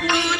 Good.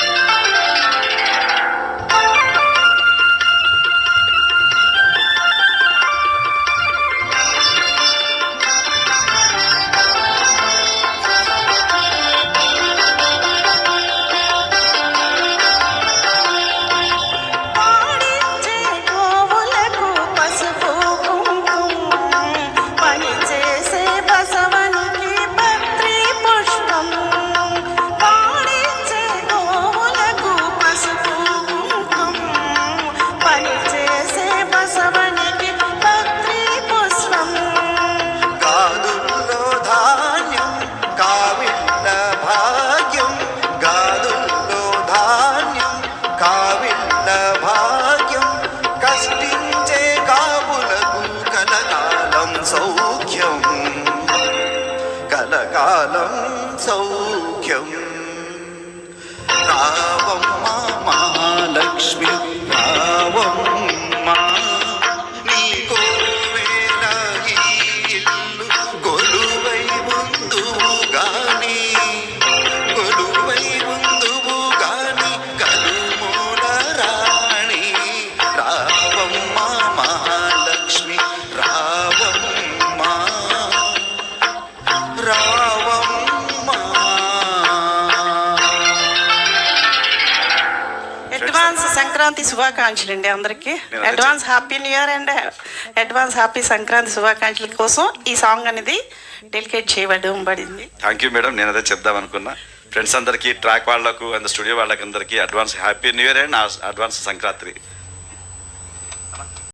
Sankranti శుభాకాంక్షలు అండి అందరికీ advance happy new year and advance happy Sankranti శుభాకాంక్షల కోసం ఈ సాంగ్ అనేది డెలికేట్ చేయబడడం పడింది. థ్యాంక్ యూ మేడం నేను అదే చెప్దాం అనుకున్నా. ఫ్రెండ్స్ అందరికీ ట్రాక్ వాళ్ళకు అండ్ స్టూడియో వాళ్ళకి అందరికీ advance happy new year and advance Sankranti